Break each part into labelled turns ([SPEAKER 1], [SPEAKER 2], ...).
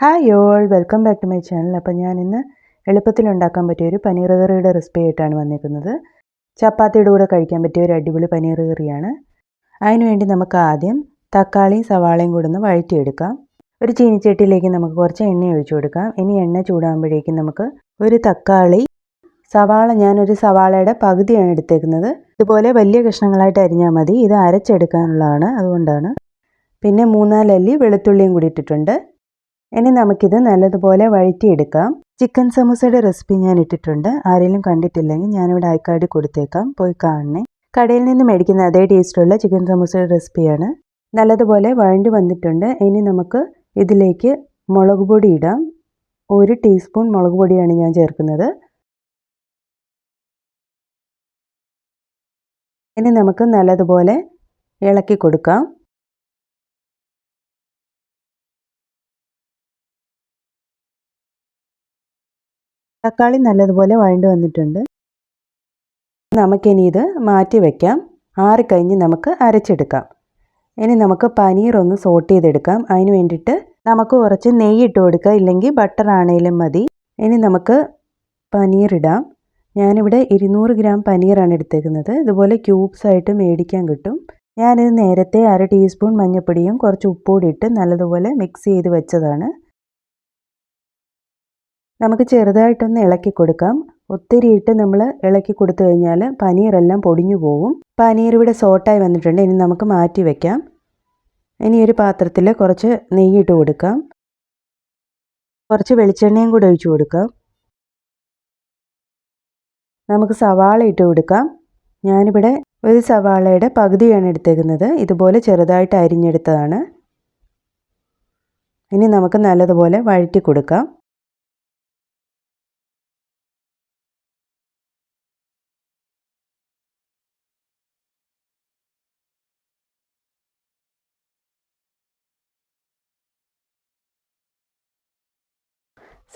[SPEAKER 1] Hi all welcome back to my channel അപ്പോൾ ഞാൻ ഇന്ന് എളുപ്പത്തിൽ ഉണ്ടാക്കാൻ പറ്റിയ ഒരു പനീർ കറിയുടെ റെസിപ്പി ആയിട്ടാണ് വന്നിരിക്കുന്നത്. ചപ്പാത്തിയുടെ കൂടെ കഴിക്കാൻ പറ്റിയ ഒരു അടിപൊളി പനീർ കറിയാണ്. അതിനുവേണ്ടി നമുക്ക് ആദ്യം തക്കാളിയും സവാളയും കൂടെ ഒന്ന് വഴറ്റിയെടുക്കാം. ഒരു ചീനിച്ചട്ടിയിലേക്ക് നമുക്ക് കുറച്ച് എണ്ണ ഒഴിച്ചു കൊടുക്കാം. ഇനി എണ്ണ ചൂടാകുമ്പോഴേക്കും നമുക്ക് ഒരു തക്കാളി സവാള ഞാനൊരു സവാളയുടെ പകുതിയാണ് എടുത്തേക്കുന്നത്. ഇതുപോലെ വലിയ കഷ്ണങ്ങളായിട്ട് അരിഞ്ഞാൽ മതി. ഇത് അരച്ചെടുക്കാനുള്ളതാണ്. അതുകൊണ്ടാണ്. പിന്നെ മൂന്നാലല്ലി വെളുത്തുള്ളിയും കൂടി ഇട്ടിട്ടുണ്ട്. ഇനി നമുക്കിത് നല്ലതുപോലെ വഴറ്റിയെടുക്കാം. ചിക്കൻ സമൂസയുടെ റെസിപ്പി ഞാൻ ഇട്ടിട്ടുണ്ട്. ആരെങ്കിലും കണ്ടിട്ടില്ലെങ്കിൽ ഞാനിവിടെ ആയിക്കാടി കൊടുത്തേക്കാം. പോയി കാണണേ. കടയിൽ നിന്ന് മേടിക്കുന്ന അതേ ടേസ്റ്റുള്ള ചിക്കൻ സമൂസയുടെ റെസിപ്പിയാണ്. നല്ലതുപോലെ വഴണ്ടി വന്നിട്ടുണ്ട്. ഇനി നമുക്ക് ഇതിലേക്ക് മുളക് പൊടി ഇടാം. ഒരു ടീസ്പൂൺ മുളക് പൊടിയാണ് ഞാൻ ചേർക്കുന്നത്. ഇനി നമുക്ക് നല്ലതുപോലെ ഇളക്കി കൊടുക്കാം. തക്കാളി നല്ലതുപോലെ വഴണ്ട് വന്നിട്ടുണ്ട്. നമുക്കിനി ഇത് മാറ്റി വയ്ക്കാം ആറിക്കഴിഞ്ഞ് നമുക്ക് അരച്ചെടുക്കാം. ഇനി നമുക്ക് പനീർ ഒന്ന് സോട്ട് ചെയ്തെടുക്കാം. അതിന് വേണ്ടിയിട്ട് നമുക്ക് കുറച്ച് നെയ്യ് ഇട്ട് കൊടുക്കുക ഇല്ലെങ്കിൽ ബട്ടർ ആണെങ്കിലും മതി. ഇനി നമുക്ക് പനീർ ഇടാം. ഞാനിവിടെ ഇരുന്നൂറ് ഗ്രാം പനീറാണ് എടുത്തേക്കുന്നത്. ഇതുപോലെ ക്യൂബ്സ് ആയിട്ട് മേടിക്കാൻ കിട്ടും. ഞാനിത് നേരത്തെ അര ടീസ്പൂൺ മഞ്ഞൾപ്പൊടിയും കുറച്ച് ഉപ്പുകൂടി ഇട്ട് നല്ലതുപോലെ മിക്സ് ചെയ്ത് വെച്ചതാണ്. നമുക്ക് ചെറുതായിട്ടൊന്ന് ഇളക്കി കൊടുക്കാം. ഒത്തിരിയിട്ട് നമ്മൾ ഇളക്കി കൊടുത്തു കഴിഞ്ഞാൽ പനീറെല്ലാം പൊടിഞ്ഞു പോവും. പനീർ ഇവിടെ സോട്ടായി വന്നിട്ടുണ്ട്. ഇനി നമുക്ക് മാറ്റി വയ്ക്കാം ഇനി ഒരു പാത്രത്തിൽ കുറച്ച് നെയ്യിട്ട് കൊടുക്കാം. കുറച്ച് വെളിച്ചെണ്ണയും കൂടെ ഒഴിച്ചു കൊടുക്കാം. നമുക്ക് സവാള ഇട്ട് കൊടുക്കാം. ഞാനിവിടെ ഒരു സവാളയുടെ പകുതിയാണ് എടുത്തേക്കുന്നത്. ഇതുപോലെ ചെറുതായിട്ട് അരിഞ്ഞെടുത്തതാണ്. ഇനി നമുക്ക് നല്ലതുപോലെ വഴറ്റി കൊടുക്കാം.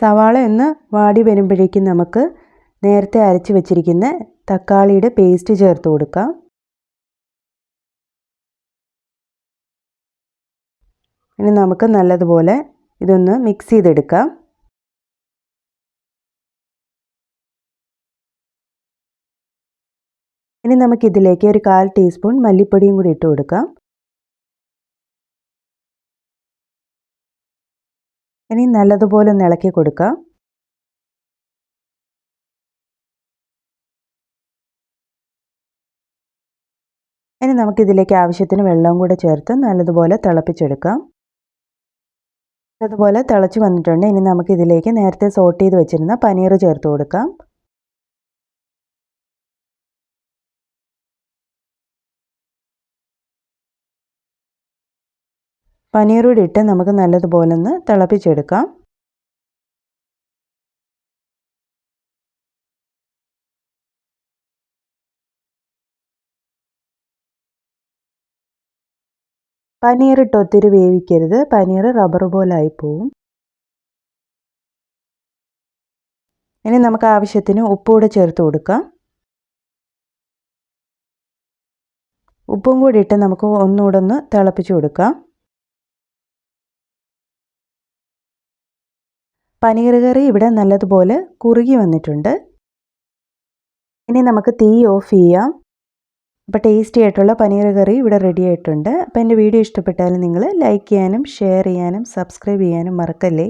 [SPEAKER 1] സവാള ഒന്ന് വാടി വരുമ്പോഴേക്കും നമുക്ക് നേരത്തെ അരച്ച് വെച്ചിരിക്കുന്ന തക്കാളിയുടെ പേസ്റ്റ് ചേർത്ത് കൊടുക്കാം. ഇനി നമുക്ക് നല്ലതുപോലെ ഇതൊന്ന് മിക്സ് ചെയ്തെടുക്കാം. ഇനി നമുക്കിതിലേക്ക് ഒരു കാൽ ടീസ്പൂൺ മല്ലിപ്പൊടിയും കൂടി ഇട്ട് കൊടുക്കാം. ഇനി നല്ലതുപോലെ ഒന്ന് ഇളക്കി കൊടുക്കാം. ഇനി നമുക്കിതിലേക്ക് ആവശ്യത്തിന് വെള്ളവും കൂടെ ചേർത്ത് നല്ലതുപോലെ തിളപ്പിച്ചെടുക്കാം. അതുപോലെ തിളച്ച് വന്നിട്ടുണ്ട്. ഇനി നമുക്കിതിലേക്ക് നേരത്തെ സോട്ട് ചെയ്ത് വെച്ചിരുന്ന പനീർ ചേർത്ത് കൊടുക്കാം. പനീർ കൂടി ഇട്ട് നമുക്ക് നല്ലതുപോലെ ഒന്ന് തിളപ്പിച്ചെടുക്കാം. പനീർ ഇട്ട് ഒത്തിരി വേവിക്കരുത്. പനീർ റബ്ബർ പോലായി പോവും. ഇനി നമുക്ക് ആവശ്യത്തിന് ഉപ്പ് കൂടെ ചേർത്ത് കൊടുക്കാം. ഉപ്പും കൂടി ഇട്ട് നമുക്ക് ഒന്നുകൂടെ ഒന്ന് തിളപ്പിച്ച് കൊടുക്കാം. പനീർ കറി ഇവിടെ നല്ലതുപോലെ കുറുകി വന്നിട്ടുണ്ട്. ഇനി നമുക്ക് തീ ഓഫ് ചെയ്യാം. അപ്പോൾ ടേസ്റ്റി ആയിട്ടുള്ള പനീർ കറി ഇവിടെ റെഡി ആയിട്ടുണ്ട്. അപ്പോൾ എന്റെ വീഡിയോ ഇഷ്ടപ്പെട്ടാൽ നിങ്ങൾ ലൈക്ക് ചെയ്യാനും ഷെയർ ചെയ്യാനും സബ്സ്ക്രൈബ് ചെയ്യാനും മറക്കല്ലേ?